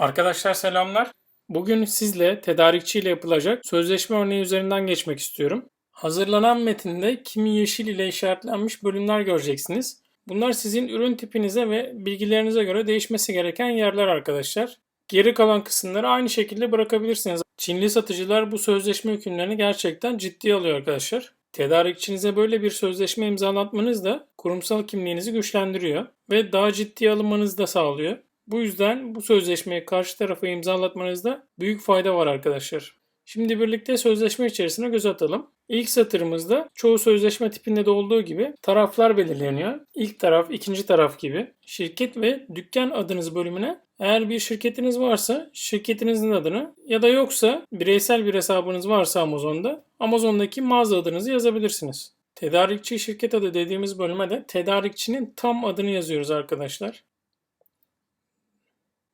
Arkadaşlar selamlar. Bugün sizle tedarikçi ile yapılacak sözleşme örneği üzerinden geçmek istiyorum. Hazırlanan metinde kimi yeşil ile işaretlenmiş bölümler göreceksiniz. Bunlar sizin ürün tipinize ve bilgilerinize göre değişmesi gereken yerler arkadaşlar. Geri kalan kısımları aynı şekilde bırakabilirsiniz. Çinli satıcılar bu sözleşme hükümlerini gerçekten ciddiye alıyor arkadaşlar. Tedarikçinize böyle bir sözleşme imzalatmanız da kurumsal kimliğinizi güçlendiriyor ve daha ciddiye alınmanızı da sağlıyor. Bu yüzden bu sözleşmeyi karşı tarafa imzalatmanızda büyük fayda var arkadaşlar. Şimdi birlikte sözleşme içerisine göz atalım. İlk satırımızda çoğu sözleşme tipinde de olduğu gibi taraflar belirleniyor. İlk taraf, ikinci taraf gibi. Şirket ve dükkan adınız bölümüne eğer bir şirketiniz varsa şirketinizin adını ya da yoksa bireysel bir hesabınız varsa Amazon'da Amazon'daki mağaza adınızı yazabilirsiniz. Tedarikçi şirket adı dediğimiz bölüme de tedarikçinin tam adını yazıyoruz arkadaşlar.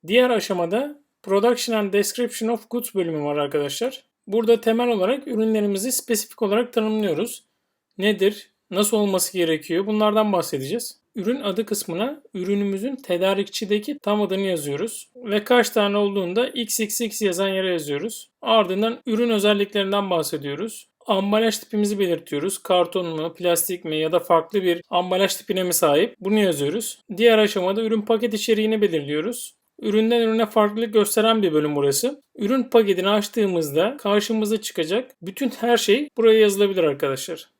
Diğer aşamada Production and Description of Goods bölümü var arkadaşlar. Burada temel olarak ürünlerimizi spesifik olarak tanımlıyoruz. Nedir? Nasıl olması gerekiyor? Bunlardan bahsedeceğiz. Ürün adı kısmına ürünümüzün tedarikçideki tam adını yazıyoruz. Ve kaç tane olduğunda XXX yazan yere yazıyoruz. Ardından ürün özelliklerinden bahsediyoruz. Ambalaj tipimizi belirtiyoruz. Karton mu, plastik mi ya da farklı bir ambalaj tipine mi sahip? Bunu yazıyoruz. Diğer aşamada ürün paket içeriğini belirliyoruz. Üründen ürüne farklılık gösteren bir bölüm burası. Ürün paketini açtığımızda karşımıza çıkacak bütün her şey buraya yazılabilir arkadaşlar.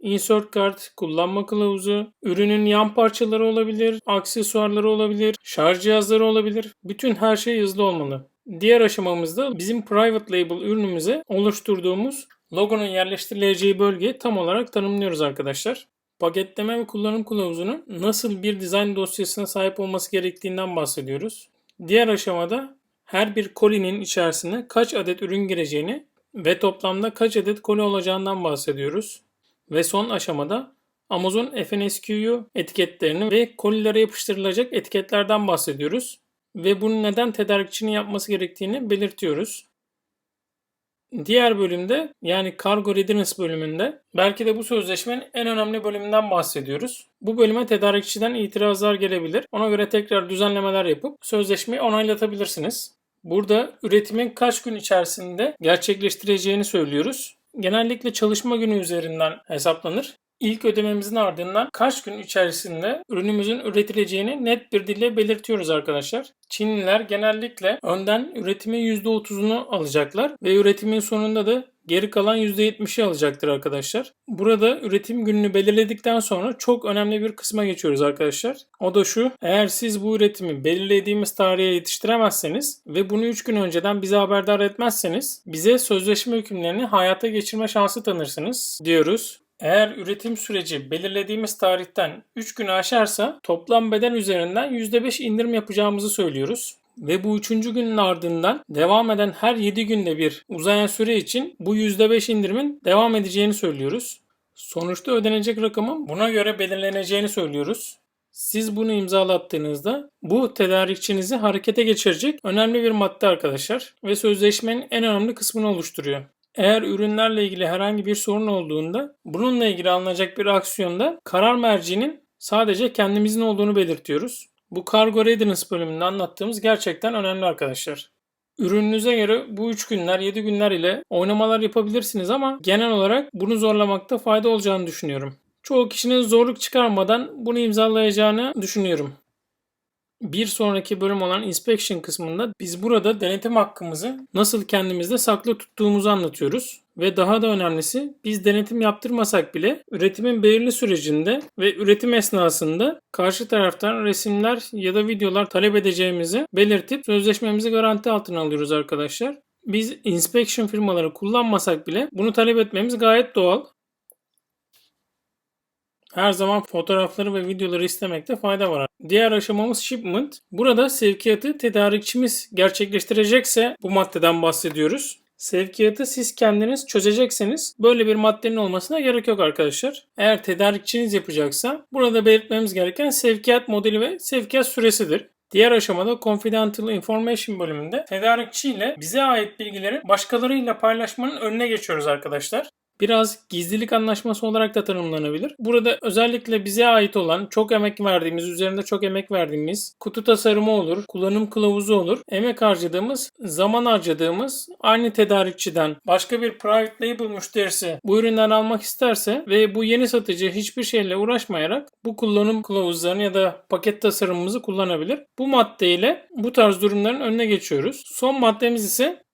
Insert kart, kullanma kılavuzu, ürünün yan parçaları olabilir, aksesuarları olabilir, şarj cihazları olabilir. Bütün her şey yazılı olmalı. Diğer aşamamızda bizim private label ürünümüze oluşturduğumuz logonun yerleştirileceği bölgeyi tam olarak tanımlıyoruz arkadaşlar. Paketleme ve kullanım kılavuzunun nasıl bir dizayn dosyasına sahip olması gerektiğinden bahsediyoruz. Diğer aşamada her bir kolinin içerisine kaç adet ürün gireceğini ve toplamda kaç adet koli olacağından bahsediyoruz. Ve son aşamada Amazon FNSQ'yu etiketlerini ve kolilere yapıştırılacak etiketlerden bahsediyoruz. Ve bunu neden tedarikçinin yapması gerektiğini belirtiyoruz. Diğer bölümde yani Cargo Readiness bölümünde belki de bu sözleşmenin en önemli bölümünden bahsediyoruz. Bu bölüme tedarikçiden itirazlar gelebilir. Ona göre tekrar düzenlemeler yapıp sözleşmeyi onaylatabilirsiniz. Burada üretimin kaç gün içerisinde gerçekleştireceğini söylüyoruz. Genellikle çalışma günü üzerinden hesaplanır. İlk ödememizin ardından kaç gün içerisinde ürünümüzün üretileceğini net bir dille belirtiyoruz arkadaşlar. Çinliler genellikle önden üretimin %30'unu alacaklar ve üretimin sonunda da geri kalan %70'i alacaktır arkadaşlar. Burada üretim gününü belirledikten sonra çok önemli bir kısma geçiyoruz arkadaşlar. O da şu. Eğer siz bu üretimi belirlediğimiz tarihe yetiştiremezseniz ve bunu 3 gün önceden bize haberdar etmezseniz bize sözleşme hükümlerini hayata geçirme şansı tanırsınız diyoruz. Eğer üretim süreci belirlediğimiz tarihten 3 gün aşarsa toplam bedel üzerinden %5 indirim yapacağımızı söylüyoruz. Ve bu üçüncü günün ardından devam eden her 7 günde bir uzayan süre için bu %5 indirimin devam edeceğini söylüyoruz. Sonuçta ödenecek rakamın buna göre belirleneceğini söylüyoruz. Siz bunu imzalattığınızda bu tedarikçinizi harekete geçirecek önemli bir madde arkadaşlar ve sözleşmenin en önemli kısmını oluşturuyor. Eğer ürünlerle ilgili herhangi bir sorun olduğunda bununla ilgili alınacak bir aksiyonda karar mercinin sadece kendimizin olduğunu belirtiyoruz. Bu Cargo Readiness bölümünde anlattığımız gerçekten önemli arkadaşlar. Ürününüze göre bu 3 günler 7 günler ile oynamalar yapabilirsiniz ama genel olarak bunu zorlamakta fayda olacağını düşünüyorum. Çoğu kişinin zorluk çıkarmadan bunu imzalayacağını düşünüyorum. Bir sonraki bölüm olan inspection kısmında biz burada denetim hakkımızı nasıl kendimizde saklı tuttuğumuzu anlatıyoruz. Ve daha da önemlisi biz denetim yaptırmasak bile üretimin belirli sürecinde ve üretim esnasında karşı taraftan resimler ya da videolar talep edeceğimizi belirtip sözleşmemizi garanti altına alıyoruz arkadaşlar. Biz inspection firmaları kullanmasak bile bunu talep etmemiz gayet doğal. Her zaman fotoğrafları ve videoları istemekte fayda var. Diğer aşamamız shipment. Burada sevkiyatı tedarikçimiz gerçekleştirecekse bu maddeden bahsediyoruz. Sevkiyatı siz kendiniz çözecekseniz böyle bir maddenin olmasına gerek yok arkadaşlar. Eğer tedarikçiniz yapacaksa burada belirtmemiz gereken sevkiyat modeli ve sevkiyat süresidir. Diğer aşamada Confidential Information bölümünde tedarikçi ile bize ait bilgileri başkalarıyla paylaşmanın önüne geçiyoruz arkadaşlar. Biraz gizlilik anlaşması olarak da tanımlanabilir. Burada özellikle bize ait olan çok emek verdiğimiz, üzerinde çok emek verdiğimiz kutu tasarımı olur, kullanım kılavuzu olur. Emek harcadığımız, zaman harcadığımız aynı tedarikçiden başka bir private label müşterisi bu üründen almak isterse ve bu yeni satıcı hiçbir şeyle uğraşmayarak bu kullanım kılavuzlarını ya da paket tasarımımızı kullanabilir. Bu maddeyle bu tarz durumların önüne geçiyoruz. Son maddemiz ise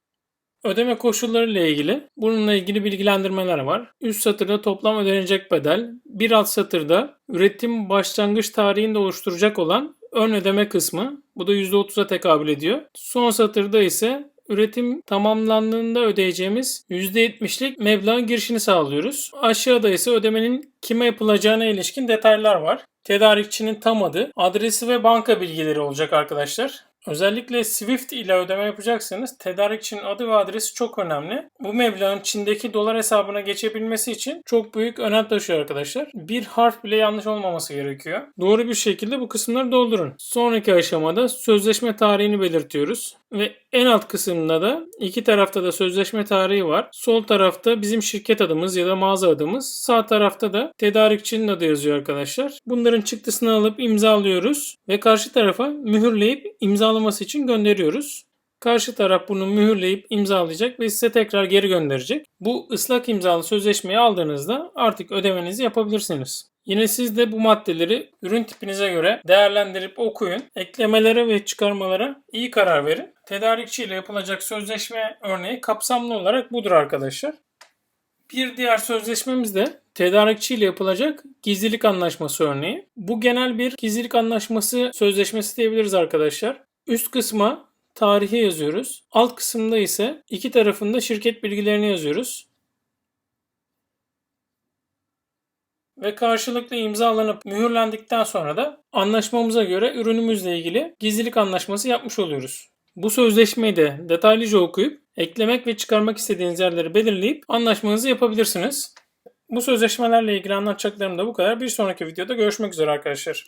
Ödeme koşulları ile ilgili bununla ilgili bilgilendirmeler var. Üst satırda toplam ödenecek bedel, bir alt satırda üretim başlangıç tarihini de oluşturacak olan ön ödeme kısmı. Bu da %30'a tekabül ediyor. Son satırda ise üretim tamamlandığında ödeyeceğimiz %70'lik meblağın girişini sağlıyoruz. Aşağıda ise ödemenin kime yapılacağına ilişkin detaylar var. Tedarikçinin tam adı, adresi ve banka bilgileri olacak arkadaşlar. Özellikle Swift ile ödeme yapacaksanız tedarikçinin adı ve adresi çok önemli. Bu meblağın Çin'deki dolar hesabına geçebilmesi için çok büyük önem taşıyor arkadaşlar. Bir harf bile yanlış olmaması gerekiyor. Doğru bir şekilde bu kısımları doldurun. Sonraki aşamada sözleşme tarihini belirtiyoruz. Ve en alt kısımda da iki tarafta da sözleşme tarihi var. Sol tarafta bizim şirket adımız ya da mağaza adımız. Sağ tarafta da tedarikçinin adı yazıyor arkadaşlar. Bunların çıktısını alıp imzalıyoruz ve karşı tarafa mühürleyip imzalaması için gönderiyoruz. Karşı taraf bunu mühürleyip imzalayacak ve size tekrar geri gönderecek. Bu ıslak imzalı sözleşmeyi aldığınızda artık ödemenizi yapabilirsiniz. Yine siz de bu maddeleri ürün tipinize göre değerlendirip okuyun. Eklemelere ve çıkarmalara iyi karar verin. Tedarikçi ile yapılacak sözleşme örneği kapsamlı olarak budur arkadaşlar. Bir diğer sözleşmemiz de tedarikçi ile yapılacak gizlilik anlaşması örneği. Bu genel bir gizlilik anlaşması sözleşmesi diyebiliriz arkadaşlar. Üst kısma tarihi yazıyoruz. Alt kısımda ise iki tarafında şirket bilgilerini yazıyoruz. Ve karşılıklı imzalanıp mühürlendikten sonra da anlaşmamıza göre ürünümüzle ilgili gizlilik anlaşması yapmış oluyoruz. Bu sözleşmeyi de detaylıca okuyup eklemek ve çıkarmak istediğiniz yerleri belirleyip anlaşmanızı yapabilirsiniz. Bu sözleşmelerle ilgili anlatacaklarım da bu kadar. Bir sonraki videoda görüşmek üzere arkadaşlar.